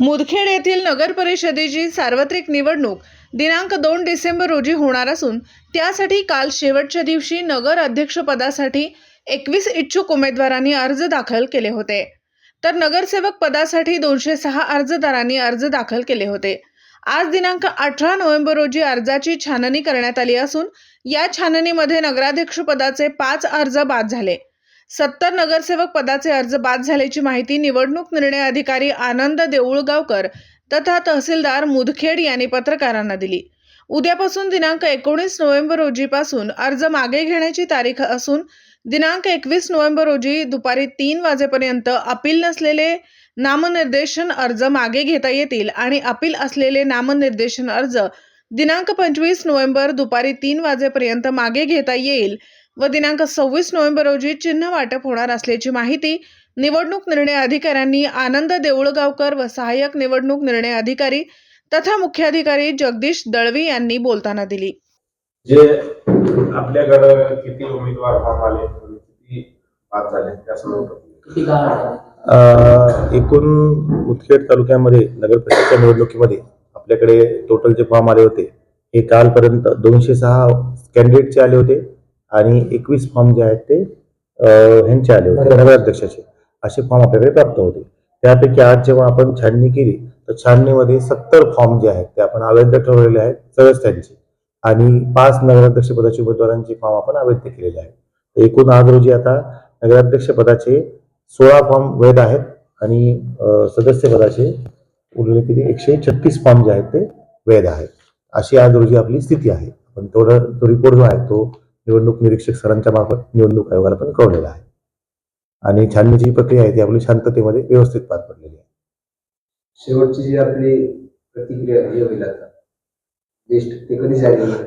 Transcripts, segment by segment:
मुदखेड येथील नगर परिषदेची सार्वत्रिक निवडणूक दिनांक दोन डिसेंबर रोजी होणार असून त्यासाठी काल शेवटच्या दिवशी नगर अध्यक्षपदासाठी एकवीस इच्छुक उमेदवारांनी अर्ज दाखल केले होते. तर नगरसेवक पदासाठी दोनशे सहा अर्जदारांनी अर्ज दाखल केले होते. आज दिनांक अठरा नोव्हेंबर रोजी अर्जाची छाननी करण्यात आली असून या छाननीमध्ये नगराध्यक्षपदाचे पाच अर्ज बाद झाले. सत्तर नगरसेवक पदाचे अर्ज बाद झाल्याची माहिती निवडणूक निर्णय अधिकारी आनंद देऊळगावकर तथा तहसीलदार मुदखेड यांनी पत्रकारांना दिली. उद्यापासून दिनांक एकोणीस नोव्हेंबर रोजीपासून अर्ज मागे घेण्याची तारीख असून दिनांक एकवीस नोव्हेंबर रोजी दुपारी तीन वाजेपर्यंत अपील नसलेले नामनिर्देशन अर्ज मागे घेता येतील आणि अपील असलेले नामनिर्देशन अर्ज दिनांक पंचवीस नोव्हेंबर दुपारी तीन वाजेपर्यंत मागे घेता येईल व दिनांक सव्वीस नोव्हेंबर रोजी चिन्ह वाटप होणार असल्याची माहिती निवडणूक निर्णय अधिकाऱ्यांनी आनंद देऊळगावकर व सहाय्यक निवडणूक निर्णय अधिकारी तथा मुख्याधिकारी जगदीश दळवी यांनी बोलताना दिली. जे आपल्याकडं किती उमेदवार फॉर्म आले आणि किती पास झाले त्या संदर्भात एकूण मुदखेड तालुक्यामध्ये नगर परिषदच्या निवडणुकीमध्ये आपल्याकडे टोटल जे फॉर्म आले होते हे कालपर्यंत दोनशे सहा कॅन्डिडेटचे आले होते आणि एकवीस फॉर्म जे आहेत ते ह्यांचे आले होते नगराध्यक्षाचे. असे फॉर्म आपल्याकडे प्राप्त होते. त्यापैकी आज जेव्हा आपण छाननी केली तर छाननीमध्ये सत्तर फॉर्म जे आहेत ते आपण अवैध ठरवलेले आहेत सदस्यांचे आणि पाच नगराध्यक्ष पदाचे उमेदवारांचे फॉर्म आपण अवैध केलेले आहेत. एकूण आज रोजी आता नगराध्यक्ष पदाचे सोळा फॉर्म वैध आहेत आणि सदस्य पदाचे उरलेले किती? एकशे छत्तीस फॉर्म जे आहेत ते वैध आहेत. अशी आज रोजी आपली स्थिती आहे. पण तेवढं तो रिपोर्ट जो आहे तो निवडणूक निरीक्षक सरांच्या मार्फत निवडणूक आयोगाला पण कळवलेला आहे. आणि छाननीची प्रक्रिया आहे ती आपली शांततेमध्ये व्यवस्थित पार पडलेली आहे. शेवटची जी आपली प्रतिक्रिया होईल आता लिस्ट ते कधी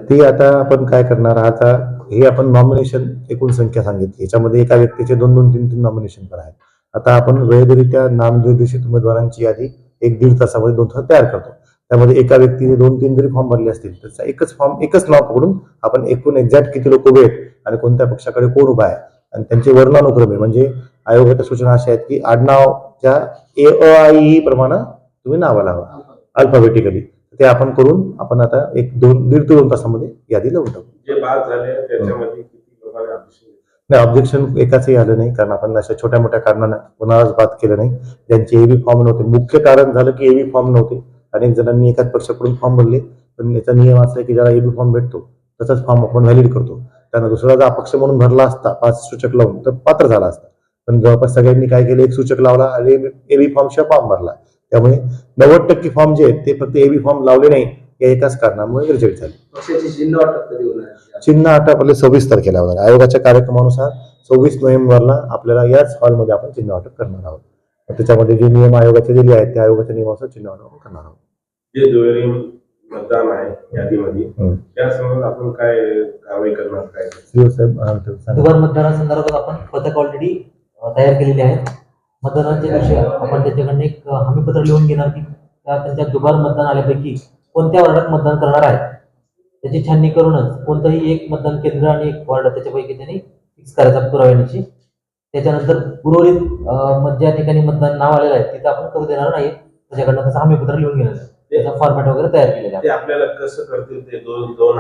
ती आता आपण काय करणार आता हे आपण नॉमिनेशन एकूण संख्या सांगितली. याच्यामध्ये एका व्यक्तीचे दोन दोन तीन तीन नॉमिनेशन पण आहेत. आता आपण वैधरित्या नामनिर्देशित उमेदवारांची यादी एक दीड तासामध्ये दोन तास तयार करतो. त्यामध्ये एका व्यक्तीने दोन तीन जरी फॉर्म भरले असतील तर एकच फॉर्म एकच नाव पकडून आपण एकूण एक्झॅक्ट किती लोक उभे आहेत आणि कोणत्या पक्षाकडे कोण उभा आहे. आणि त्यांचे वर्णानुक्रमे म्हणजे आयोगाच्या सूचना अशा आहेत की आडनावच्या ए अ आय ई प्रमाणे तुम्ही नावं लावा. अल्फाबेटिकली ते आपण करून आपण आता एक दोन दीड ते दोन तासामध्ये यादी लावून टाकू. बाद नाही ऑब्जेक्शन एकाचही आलं नाही कारण आपण अशा छोट्या मोठ्या कारणानं कोणालाच बात केलं नाही. ज्यांचे एबी फॉर्म नव्हते. मुख्य कारण झालं की एबी फॉर्म नव्हते. अनेक जणांनी एकाच पक्षाकडून फॉर्म भरले पण याचा नियम असा आहे की ज्याला एबी फॉर्म भेटतो तसाच फॉर्म आपण व्हॅलिड करतो. त्यांना दुसरा जर अपक्ष म्हणून भरला असता पाच सूचक लावून तर पात्र झाला असता. पण जवळपास सगळ्यांनी काय केलं एक सूचक लावला आणि एबी फॉर्म शिवाय फॉर्म भरला. त्यामुळे नव्वद टक्के फॉर्म जे आहेत ते फक्त एबी फॉर्म लावले नाही या एकाच कारणामुळे रिजेक्ट झाले. चिन्ह वाटप कधी होणार चिन्ह आता आपले सव्वीस तारखेला होणार. आयोगाच्या कार्यक्रमानुसार सव्वीस नोव्हेंबरला आपल्याला याच हॉलमध्ये आपण चिन्ह वाटप करणार आहोत. त्याच्यामध्ये जे नियम आयोगाचे दिले आहेत त्या आयोगाच्या नियमानुसार चिन्ह करणार आहोत. जे दुहेरी मतदान आहे यादीमध्ये हम्म. त्या संदर्भात आपण काय कारवाई करणार काय. दुबार मतदानासंदर्भात आपण पथक ऑलरेडी तयार केलेली आहेत. मतदानाच्या दिवशी आपण त्याच्याकडनं एक हमीपत्र लिहून घेणार की त्या त्यांच्या दुबार मतदान आल्यापैकी कोणत्या वार्डात मतदान करणार आहे त्याची छाननी करूनच कोणतंही एक मतदान केंद्र आणि एक वार्ड त्याच्यापैकी त्यांनी फिक्स करायचा पुराव्याची त्याच्यानंतर उर्वरित ज्या ठिकाणी मतदान नाव आलेलं आहे तिथं आपण करू देणार नाही. त्याच्याकडनं तसं हमीपत्र लिहून घेणार. त्याचा फॉर्मॅट वगैरे तयार केलेला आहे. आपल्याला कसं करतील ते दोन दोन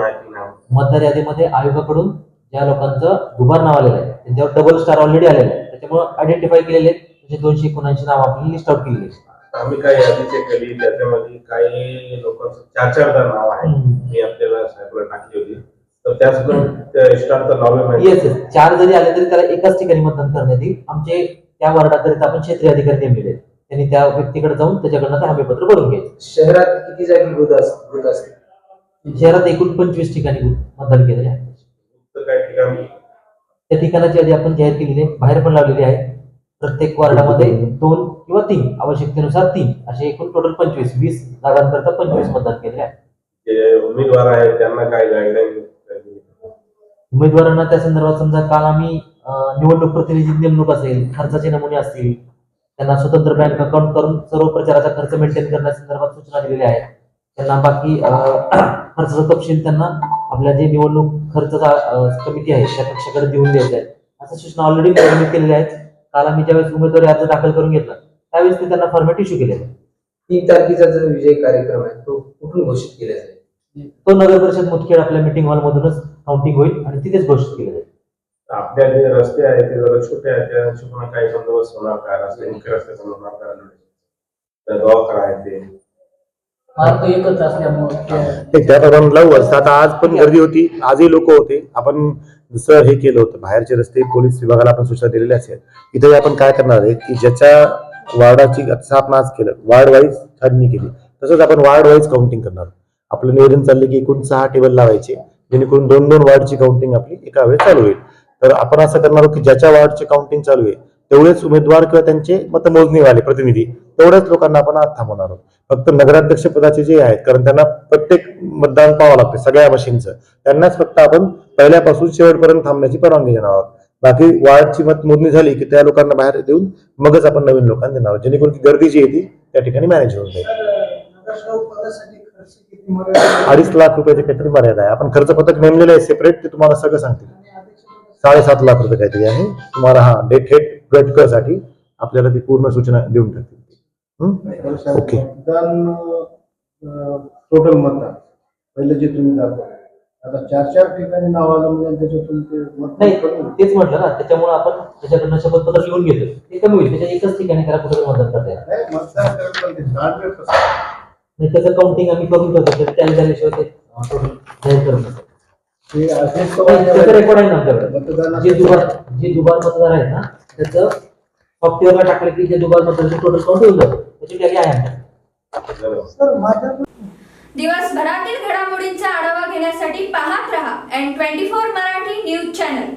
मतदार यादीमध्ये आयोगाकडून ज्या लोकांचं दुबार नाव आलेलं आहे त्यांच्यावर डबल स्टार ऑलरेडी आलेलं आहे. त्याच्यामुळे आयडेंटिफाय केलेले म्हणजे दोनशे एकोणऐंशी नाव आपल्याला लिस्ट आउट केलेली आम्ही काय यादी चेक केली त्याच्यामध्ये काही लोकांचं चार चार जण नाव आहे. मी आपल्याला साहेबला टाकली होती. तर येस येस चार जरी आले तरी त्याला एकाच ठिकाणी मतदान करण्यात येईल. आमचे त्या वार्डाकरिता आपण क्षेत्रीय अधिकारी नेमलेले त्यांनी त्या व्यक्तीकडे जाऊन त्याच्याकडनं ते हमीपत्र भरून घ्यायचं. शहरात किती जागी असते शहरात एकूण पंचवीस ठिकाणी मतदान केलेले आहे त्या ठिकाणाची यादी आपण जाहीर केलेली आहे. बाहेर पण लावलेली आहे. प्रत्येक वार्डामध्ये दोन किंवा तीन आवश्यकतेनुसार तीन असे एकूण टोटल पंचवीस वीस जागांकरता पंचवीस मतदान केलेले आहे जे उमेदवार आहेत त्यांना काय गाईडलाईन उमेदवारांना त्या संदर्भात समजा काल आम्ही निवडणूक प्रतिनिधी नेमणूक असेल खर्चाचे नमुने असतील त्यांना स्वतंत्र बँक अकाउंट करून सर्व प्रचाराचा खर्च मेंटेन करण्यासंदर्भात सूचना दिलेल्या आहेत. त्यांना बाकी खर्चाचा तपशील त्यांना आपल्या जे निवडणूक खर्चाचा कमिटी आहे त्या पक्षाकडे देऊन द्यायचं आहे. अशा सूचना ऑलरेडी केलेल्या आहेत. काल आम्ही ज्यावेळेस उमेदवारी अर्ज दाखल करून घेतला त्यावेळेस ते त्यांना फॉर्मॅट इश्यू केले तीन तारखेचा जो विजय कार्यक्रम आहे तो कुठून घोषित केला आहे तो नगर परिषद मुदखेड आपल्या मिटिंग हॉलमधूनच काउंटिंग होईल आणि तिथेच घोषित केलं जाईल. आपल्या जे रस्ते आहेत ते जरा छोटे आहेत त्या हिशोबाने काही बंदोबस्त होणार का? रस्ते मुख्य रस्ते बनवणार का त्या दवाखाना आहे ते. मार्ग एकच असल्यामुळे ते त्याप्रमाणे लावू असतं. आता आज पण गर्दी होती. आजही लोक होते. आपण जसं हे केलं होतं. बाहेरचे रस्ते पोलीस विभागाला आपण सूचना दिलेल्या असेल इथे आपण काय करणार आहे की ज्याच्या वार्डाची जसं आपण आज केलं. वार्ड वाईज छाननी केली. तसंच आपण वार्ड वाईज काउंटिंग करणार. आपलं नियोजन चाललं की एकूण सहा टेबल लावायचे जेणेकरून दोन दोन वार्डची काउंटिंग आपली एका वेळेस चालू होईल. तर आपण असं करणार आहोत की ज्याच्या वार्डची काउंटिंग चालू आहे तेवढेच उमेदवार किंवा त्यांचे मतमोजणीवाले प्रतिनिधी तेवढ्याच लोकांना आपण आज थांबवणार आहोत. फक्त नगराध्यक्ष पदाचे जे आहेत कारण त्यांना प्रत्येक मतदान पाहावं लागतं सगळ्या मशीनचं त्यांनाच फक्त आपण पहिल्यापासून शेवटपर्यंत थांबण्याची परवानगी देणार आहोत. बाकी वार्डची मतमोजणी झाली की त्या लोकांना बाहेर देऊन मगच आपण नवीन लोकांना देणार आहोत जेणेकरून गर्दी जी येते त्या ठिकाणी मॅनेज होऊन जाईल अडीच लाख रुपयाची काहीतरी मर्यादा आहे. आपण खर्च पथक नेमलेलं आहे सेपरेट ते तुम्हाला सगळं सांगतील. साडेसात लाख रुपये काहीतरी आहे. तुम्हाला हा डेट हेट गटसाठी आपल्याला ती पूर्ण सूचना देऊन टाकतील. हं? ओके टोटल मतदान. पहिलं जे तुम्ही दाखवलं. आता चार चार ठिकाणी नाव आलं म्हणजे त्याच्यातून नाही. तेच म्हटलं ना त्याच्यामुळे आपण त्याच्याकडनं शपथपत्र लिहून घेतो ते कमी होईल. त्याच्या एकच ठिकाणी त्याला कुठे मतदान करता नाही, करत त्याचं काउंटिंग आम्ही करून ठेवतो तर त्या झाल्याशिवाय ते टोटल जाहीर करू शकतो. ते असेच तर नाही, त्याचं रेकॉर्ड आहे ना जे दुबार जे दुबार मतदार आहेत ना त्याचं सॉफ्टवेअरला टाकलं की जे दुबार मतदाराचे टोटल काउंट होऊन जातं. त्याची टॅली आहे आमच्याकडे दिवसभरातील घडामोडींचा आढावा घेण्यासाठी पाहत रहा N twenty four Marathi news channel